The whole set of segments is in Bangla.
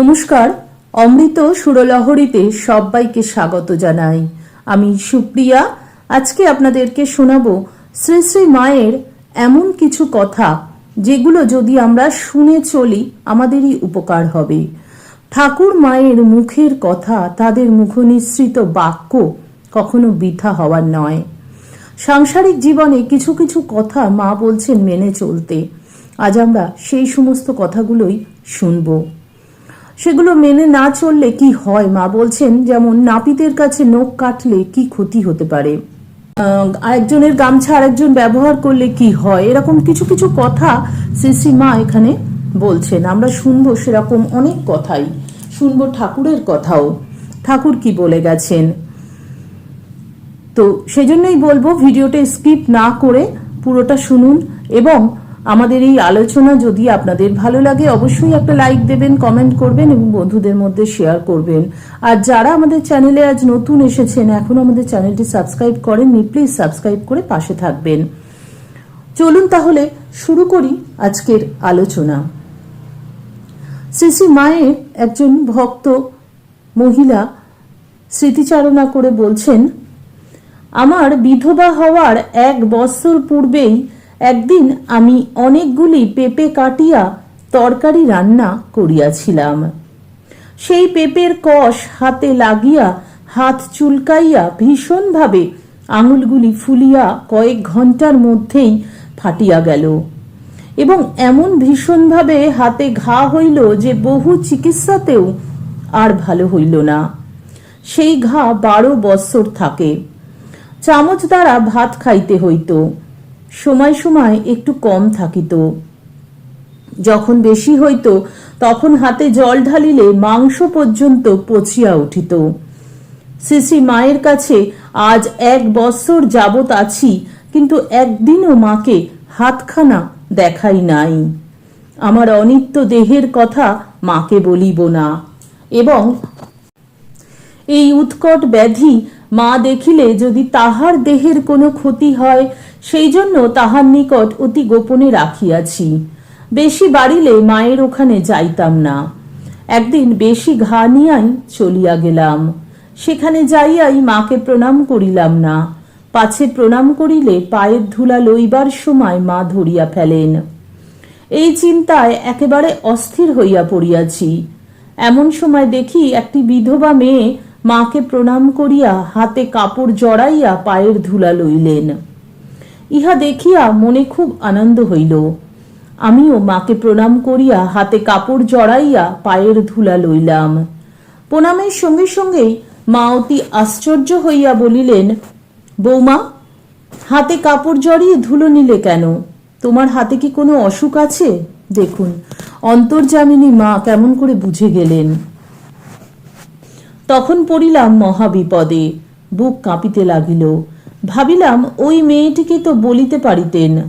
নমস্কার, অমৃত সুরলহরীতে সবাইকে স্বাগত জানাই। আমি সুপ্রিয়া, আজকে আপনাদেরকে শোনাবো শ্রী শ্রী মায়ের এমন কিছু কথা, যেগুলো যদি আমরা শুনে চলি, আমাদেরই উপকার হবে। ঠাকুর মায়ের মুখের কথা, তাদের মুখনিসৃত বাক্য কখনো বৃথা হওয়ার নয়। সাংসারিক জীবনে কিছু কিছু কথা মা বলছেন মেনে চলতে। আজ আমরা সেই সমস্ত কথাগুলোই শুনব। সেগুলো মেনে না চললে কি হয়? মা বলছেন যেমন নাপিতের কাছে নখ কাটলে কি ক্ষতি হতে পারে? আহ, আরেকজনের গামছা আরেকজন ব্যবহার করলে কি হয়? এরকম কিছু কিছু কথা শ্রী মা এখানে বলছেন। আমরা শুনব সেরকম অনেক কথাই। শুনব ঠাকুরের কথাও। ঠাকুর কি বলে গেছেন? তো সেজন্যই বলব ভিডিওটা স্কিপ না করে পুরোটা শুনুন এবং আমাদের এই আলোচনা যদি আপনাদের ভালো লাগে, অবশ্যই একটা লাইক দেবেন কমেন্ট করবেন এবং বন্ধুদের মধ্যে শেয়ার করবেন। আর যারা আমাদের চ্যানেলে আজ নতুন এসেছেন, এখন আমাদের চ্যানেলটি সাবস্ক্রাইব করেননি প্লিজ সাবস্ক্রাইব করে পাশে থাকবেন। চলুন তাহলে শুরু করি আজকের আলোচনা। শ্রী মায়ের একজন ভক্ত মহিলা স্মৃতিচারণা করে বলছেন, আমার বিধবা হওয়ার এক বৎসর পূর্বেই একদিন আমি অনেকগুলি পেঁপে কাটিয়া তরকারি রান্না করিয়াছিলাম। সেই পেঁপের কষ হাতে লাগিয়া হাত চুলকাইয়া ভীষণভাবে আঙুলগুলি ফুলিয়া কয়েক ঘণ্টার মধ্যেই ফাটিয়া গেল এবং এমন ভীষণভাবে হাতে ঘা হইল যে বহু চিকিৎসাতেও আর ভালো হইল না। সেই ঘা বারো বৎসর থাকে। চামচ দ্বারা ভাত খাইতে হইত। সময় সময় একটু কম থাকিত। যখন বেশি হইত, তখন হাতে জল ঢালিলে মাংস পর্যন্ত পচিয়া উঠিত। শ্রী মায়ের কাছে আজ এক বৎসর যাবত আছি, কিন্তু একদিনও মাকে হাতখানা দেখাই নাই। আমার অনিত্য দেহের কথা মাকে বলিব না। এবং এই উৎকট ব্যাধি মা দেখিলে যদি তাহার দেহের কোনো ক্ষতি হয় সেই জন্য তাহার নিকট অতি গোপনে রাখিয়াছি। বেশি বাড়িলে মায়ের ওখানে যাইতাম না। একদিন বেশি ঘা নিয়াই চলিয়া গেলাম। সেখানে যাইয়াই মাকে প্রণাম করিলাম না। পাছে প্রণাম করিলে পায়ের ধুলা লইবার সময় মা ধরিয়া ফেলেন। এই চিন্তায় একেবারে অস্থির হইয়া পড়িয়াছি। এমন সময় দেখি একটি বিধবা মেয়ে মাকে প্রণাম করিয়া হাতে কাপড় জড়াইয়া পায়ের ধুলা লইলেন। ইহা দেখিয়া মনে খুব আনন্দ হইল। আমিও মাকে প্রণাম করিয়া হাতে কাপড় জড়াইয়া পায়ের ধুলা লইলাম। প্রণামের সঙ্গে সঙ্গেই মা অতি আশ্চর্য হইয়া বলিলেন, বৌমা, হাতে কাপড় জড়িয়ে ধুলো নিলে কেন? তোমার হাতে কি কোনো অসুখ আছে? দেখুন অন্তর্জামিনী মা কেমন করে বুঝে গেলেন। তখন পড়িলাম মহাবিপদে, বুক কাঁপিতে লাগিল। ভাবিলাম, ওই মেয়েটিকে তো বলিতে পারিতেন।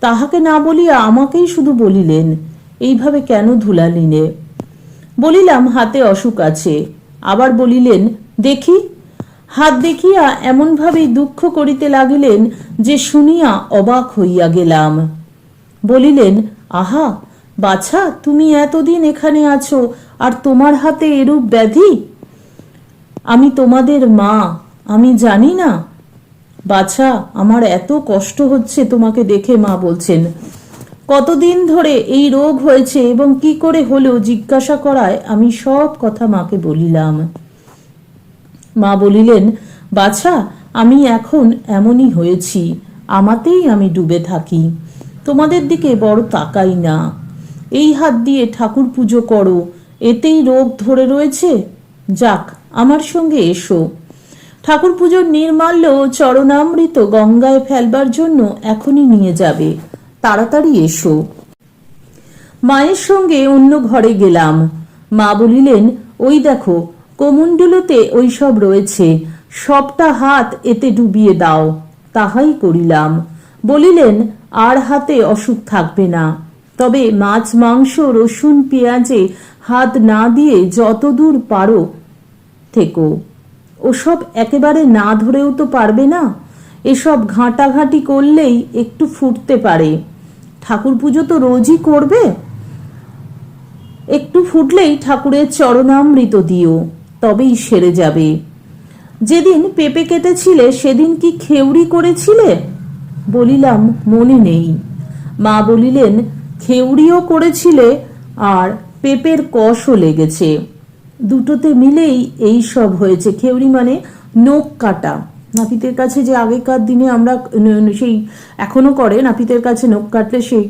তাহাকে না বলিয়া আমাকেই শুধু বলিলেন, এইভাবে কেন ধুলালিনে? বলিলাম, হাতে অসুখ আছে। আবার বলিলেন, দেখি। হাত দেখিয়া এমনভাবেই দুঃখ করিতে লাগিলেন যে শুনিয়া অবাক হইয়া গেলাম। বলিলেন, আহা, বাছা, তুমি এতদিন এখানে আছো, আর তোমার হাতে এরূপ ব্যাধি? আমি তোমাদের মা, আমি জানি না। বাছা, আমার এত কষ্ট হচ্ছে তোমাকে দেখে মা বলছেন। কতদিন ধরে এই রোগ হয়েছে এবং কি করে হলেও জিজ্ঞাসা করায় আমি সব কথা মাকে বলিলাম। মা বলিলেন, বাছা, আমি এখন এমনই হয়েছি, আমাতেই আমি ডুবে থাকি, তোমাদের দিকে বড় তাকাই না। এই হাত দিয়ে ঠাকুর পুজো করো, এতেই রোগ ধরে রয়েছে। যাক, আমার সঙ্গে এসো। ঠাকুর পুজোর নির্মাল্য চরণামৃত গঙ্গায় ফেলবার জন্য এখনই নিয়ে যাবে। তাড়াতাড়ি এসো। মায়ের সঙ্গে অন্য ঘরে গেলাম। মা বলিলেন, ওই দেখো, কোমণ্ডলতে ওই সব রয়েছে, সবটা হাত এতে ডুবিয়ে দাও। তাহাই করিলাম। বলিলেন, আর হাতে অসুখ থাকবে না। তবে মাছ, মাংস, রসুন, পেঁয়াজে হাত না দিয়ে যতদূর পারো থেকো। ওসব একেবারে না ধরেও তো পারবে না? এসব ঘাঁটাঘাঁটি করলেই একটু ফুটতে পারে। ঠাকুর পুজো তো রোজই করবে। একটু ফুটলেই ঠাকুরের চরণামৃত দিও, তবেই সেরে যাবে। যেদিন পেঁপে কেটেছিলে, সেদিন কি খেউড়ি করেছিলে? বলিলাম, মনে নেই। মা বলিলেন খেউড়িও করেছিলে, আর পেঁপের কষও লেগেছে। দুটোতে মিলেই এই সব হয়েছে। খেউড়ি মানে নখ কাটা। নাপিতের কাছে যে আগেকার দিনে আমরা সেই এখনও করে, নাপিতের কাছে নখ কাটলে সেই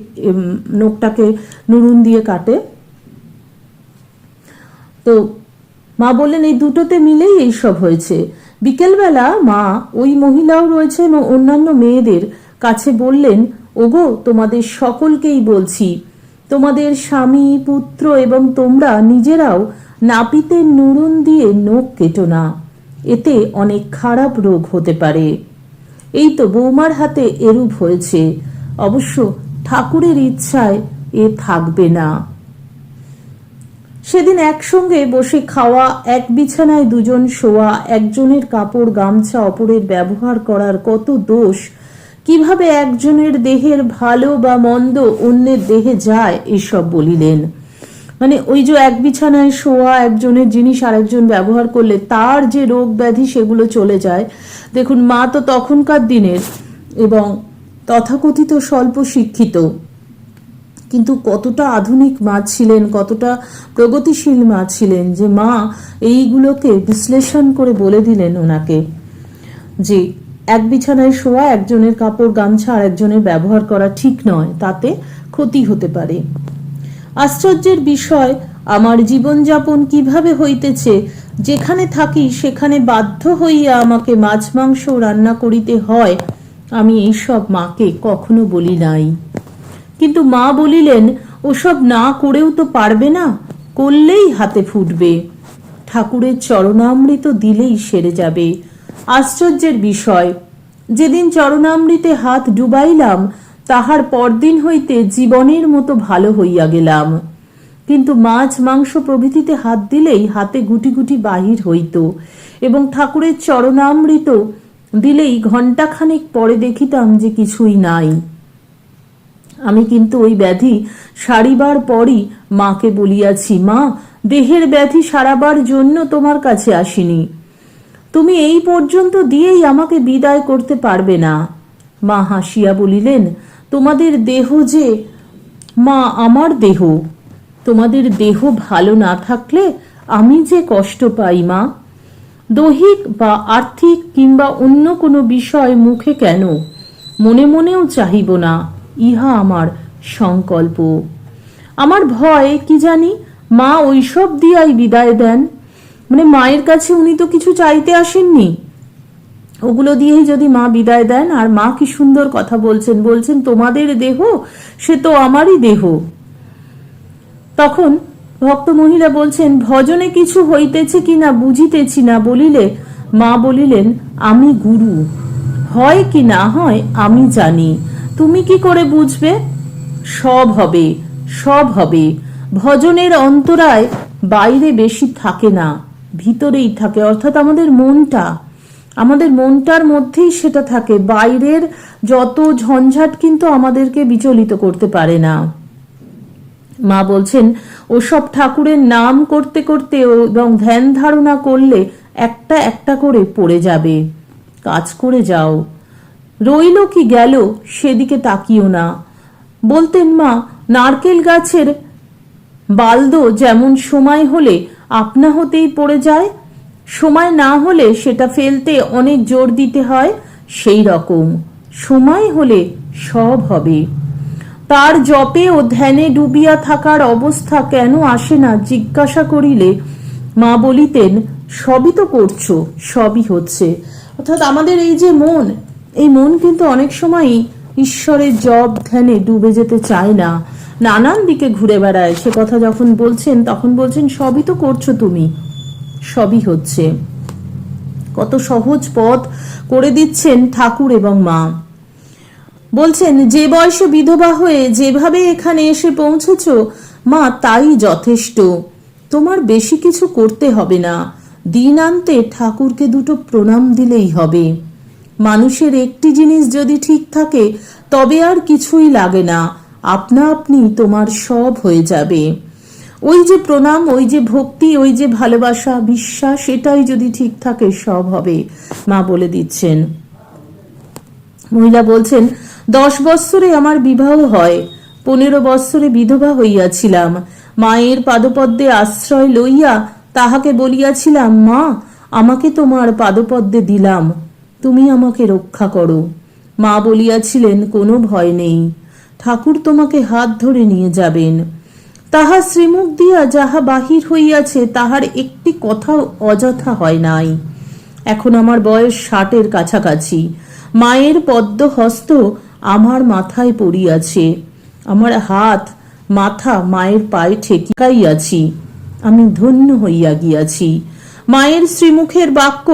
নখটাকে নুরুন দিয়ে কাটে। তো মা বললেন, এই দুটোতে মিলেই এইসব হয়েছে। বিকেলবেলা মা ওই মহিলাও রয়েছে এবং অন্যান্য মেয়েদের কাছে বললেন, ওগো, তোমাদের সকলকেই বলছি, তোমাদের স্বামী, পুত্র এবং তোমরা নিজেরাও নাপিতের নুরুন দিয়ে নখ কেটো না, এতে অনেক খারাপ রোগ হতে পারে। এই তো বৌমার হাতে এরূপ হয়েছে, অবশ্য ঠাকুরের ইচ্ছায় এ থাকবে না। সেদিন একসঙ্গে বসে খাওয়া, এক বিছানায় দুজন শোয়া, একজনের কাপড় গামছা অপরের ব্যবহার করার কত দোষ, কীভাবে একজনের দেহের ভালো বা মন্দ অন্যের দেহে যায়, এসব বলিলেন। মানে ওই যে এক বিছানায় শোয়া একজনের জিনিস আরেকজন ব্যবহার করলে তার যে রোগ ব্যাধি সেগুলো চলে যায়। দেখুন, মা তো তখনকার দিনের এবং তথাকথিত স্বল্প শিক্ষিত। কিন্তু কতটা আধুনিক মা ছিলেন, কতটা প্রগতিশীল মা ছিলেন যে মা এইগুলোকে বিশ্লেষণ করে বলে দিলেন ওনাকে যে এক বিছানায় শোয়া একজনের কাপড় গামছা আর একজনের ব্যবহার করা ঠিক নয়, তাতে ক্ষতি হতে পারে। আশ্চর্যের বিষয়, আমার জীবনযাপন কীভাবে হইতেছে? যেখানে থাকি সেখানে বাধ্য হইয়া আমাকে মাছ মাংস রান্না করিতে হয়। আমি এইসব মাকে কখনো বলি নাই। কিন্তু মা বলিলেন, ওসব না করেও তো পারবে না, করলেই হাতে ফুটবে। ঠাকুরের চরণামৃত দিলেই সেরে যাবে। আশ্চর্যের বিষয়, যেদিন চরণামৃতে হাত ডুবাইলাম তাহার পরদিন হইতে জীবনের মতো ভালো হইয়া গেলাম। কিন্তু মাছ মাংস প্রভৃতিতে হাত দিলেই হাতে গুটি গুটি বাহির হইত এবং ঠাকুরের চরণামৃত দিলেই ঘণ্টাখানেক পরে দেখিতাম যে কিছুই নাই। আমি কিন্তু ওই ব্যাধি সারিবার পরই মাকে বলিয়াছি, মা, দেহের ব্যাধি সারাবার জন্য তোমার কাছে আসিনি। তুমি এই পর্যন্ত দিয়েই আমাকে বিদায় করতে পারবে না। মা হাসিয়া বলিলেন তোমাদের দেহ যে, মা আমার দেহ, তোমাদের দেহ ভালো না থাকলে আমি যে কষ্ট পাই, মা। দৈহিক বা আর্থিক কিংবা অন্য কোনো বিষয় মুখে কেন? মনে মনেও চাহিব না, ইহা আমার সংকল্প। আমার ভয়, কি জানি? মা ওইসব দিয়াই বিদায় দেন। মানে মায়ের কাছে উনি তো কিছু চাইতে আসেননি। ওগুলো দিয়েই যদি মা বিদায় দেন, আর মা কি সুন্দর কথা বলছেন বলছেন তোমাদের দেহ, সে তো আমারই দেহ। তখন ভক্ত মহিলা বলছেন, ভজনে কিছু হইতেছে কিনা, বুঝিতেছি না, বলিলে, মা বলিলেন, আমি গুরু, হয় কি না হয় আমি জানি। তুমি কি করে বুঝবে? সব হবে সব হবে। ভজনের অন্তরায় বাইরে বেশি থাকে না, ভিতরেই থাকে, অর্থাৎ আমাদের মনটা আমাদের মনটার মধ্যেই সেটা থাকে। বাইরের যত ঝঞ্ঝাট কিন্তু আমাদেরকে বিচলিত করতে পারে না। মা বলছেন, ওসব ঠাকুরের নাম করতে করতে এবং ধ্যান ধারণা করলে একটা একটা করে পড়ে যাবে। কাজ করে যাও। রইল কি গেল সেদিকে তাকিও না। বলতেন মা, নারকেল গাছের বালদো যেমন সময় হলে আপনা হতেই পড়ে যায় সময় না হলে সেটা ফেলতে অনেক জোর দিতে হয়, সেই রকম। সময় হলে সব হবে। তার জপে ও ধ্যানে ডুবিয়া থাকার অবস্থা কেন আসে না জিজ্ঞাসা করিলে মা বলিতেন, সবই তো করছ, সবই হচ্ছে। অর্থাৎ আমাদের এই যে মন, এই মন কিন্তু অনেক সময়ই ঈশ্বরের জপ ধ্যানে ডুবে যেতে চায় না। নানান দিকে ঘুরে বেড়ায়। সে কথা যখন বলছেন, তখন বলছেন, সবই তো করছ তুমি। সবই হচ্ছে। কত সহজ পথ করে দিচ্ছেন ঠাকুর এবং মা। বলছেন, যে বয়সে বিধবা হয়ে যেভাবে এখানে এসে পৌঁছেছ, মা, তাই যথেষ্ট। তোমার বেশি কিছু করতে হবে না। দিন আনতে ঠাকুরকে দুটো প্রণাম দিলেই হবে। মানুষের একটি জিনিস যদি ঠিক থাকে, তবে আর কিছুই লাগে না। আপনা আপনি তোমার সব হয়ে যাবে। ওই যে প্রণাম, ওই যে ভক্তি, ওই যে ভালোবাসা, বিশ্বাস, এটাই যদি ঠিক থাকে, সব হবে, মা বলে দিচ্ছেন। মহিলা বলছেন, দশ বৎসরে আমার বিবাহ হয়, পনেরো বৎসরে বিধবা হইয়াছিলাম। মায়ের পাদপদ্মে আশ্রয় লইয়া তাহাকে বলিয়াছিলাম, মা, আমাকে তোমার পাদপদ্মে দিলাম, তুমি আমাকে রক্ষা করো। মা বলিয়াছিলেন, কোনো ভয় নেই, ঠাকুর তোমাকে হাত ধরে নিয়ে যাবেন। তাহা শ্রীমুখ দিয়া যাহা বাহির হইয়াছে, তাহার একটি কথাও অযথা হয় নাই। এখন আমার বয়স ষাটের কাছাকাছি। মায়ের পদ্ম হস্ত আমার মাথায় পড়িয়াছে। আমার হাত, মাথা মায়ের পায়ে ঠেকিয়াইয়াছি আমি ধন্য হইয়া গিয়াছি। মায়ের শ্রীমুখের বাক্য,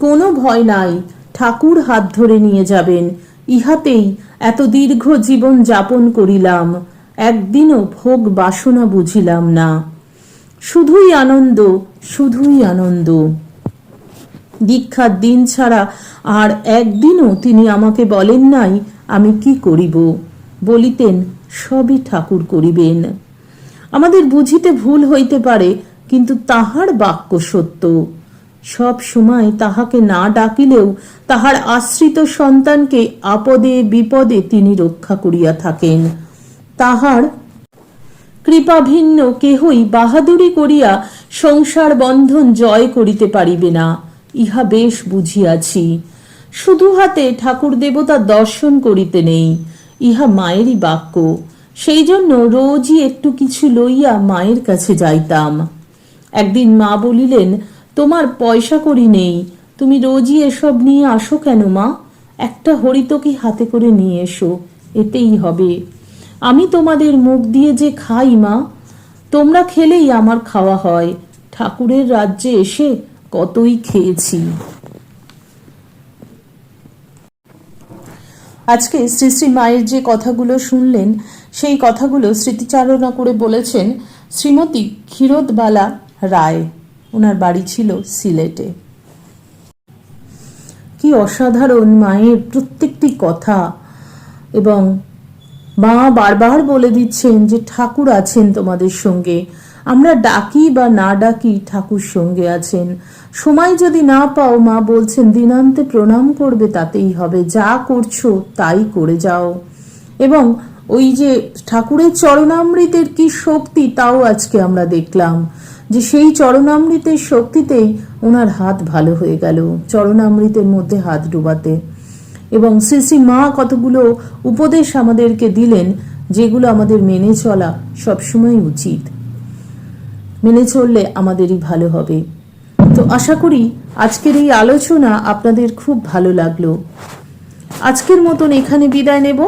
কোনো ভয় নাই, ঠাকুর হাত ধরে নিয়ে যাবেন। ইহাতেই এত দীর্ঘ জীবন যাপন করিলাম। একদিনও ভোগ বাসনা বুঝিলাম না। শুধুই আনন্দ শুধুই আনন্দ। দীক্ষার দিন ছাড়া আর একদিনও তিনি আমাকে বলেন নাই, আমি কি করিব? বলিতেন, সবই ঠাকুর করিবেন। আমাদের বুঝিতে ভুল হইতে পারে, কিন্তু তাহার বাক্য সত্য। সব সময় তাহাকে না ডাকিলেও তাহার আশ্রিত সন্তানকে আপদে বিপদে তিনি রক্ষা করিয়া থাকেন। তাহার কৃপাভিন্ন কেহই বাহাদুরি করিয়া সংসার বন্ধন জয় করিতে পারিবে না, ইহা বেশ বুঝিয়াছি। শুধু হাতে ঠাকুর দেবতা দর্শন করিতে নেই, ইহা মায়েরই বাক্য। সেই জন্য রোজই একটু কিছু লইয়া মায়ের কাছে যাইতাম। একদিন মা বলিলেন, তোমার পয়সা করি নেই, তুমি রোজই এসব নিয়ে আসো কেন মা? একটা হরিতকি হাতে করে নিয়ে এসো, এতেই হবে। আমি তোমাদের মুখ দিয়ে যে খাই, মা, তোমরা খেলেই আমার খাওয়া হয়। ঠাকুরের রাজ্যে এসে কতই খেয়েছি। আজকে শ্রী শ্রী মায়ের যে কথাগুলো শুনলেন, সেই কথাগুলো স্মৃতিচারণা করে বলেছেন শ্রীমতী ক্ষীরোদবালা রায়। ওনার বাড়ি ছিল সিলেটে। কি অসাধারণ মায়ের প্রত্যেকটি কথা এবং মা বারবার বলে দিচ্ছেন যে ঠাকুর আছেন তোমাদের সঙ্গে। আমরা ডাকি বা না ডাকি ঠাকুর সঙ্গে আছেন। সময় যদি না পাও, মা বলছেন, দিনান্তে প্রণাম করবে, তাতেই হবে। যা করছ, তাই করে যাও। এবং ওই যে ঠাকুরের চরণামৃতের কি শক্তি, তাও আজকে আমরা দেখলাম যে সেই চরণামৃতের শক্তিতেই ওনার হাত ভালো হয়ে গেল, চরণামৃতের মধ্যে হাত ডুবাতে। এবং শ্রী শ্রী মা কতগুলো উপদেশ আমাদেরকে দিলেন, যেগুলো আমাদের মেনে চলা সবসময় উচিত। মেনে চললে আমাদেরই ভালো হবে। তো আশা করি আজকের এই আলোচনা আপনাদের খুব ভালো লাগল। আজকের মতন এখানে বিদায় নেব।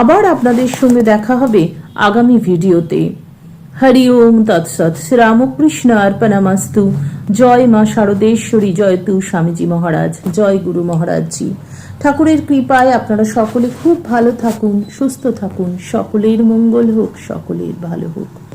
আবার আপনাদের সঙ্গে দেখা হবে আগামী ভিডিওতে। হরি ওম তৎসৎ শ্রীরামকৃষ্ণ অর্পণামাস্তু জয় মা শারদেশ্বরী জয় তু স্বামীজি মহারাজ, জয় গুরু মহারাজজি। ঠাকুরের কৃপায় আপনারা সকলে খুব ভালো থাকুন, সুস্থ থাকুন। সকলের মঙ্গল হোক, সকলের ভালো হোক।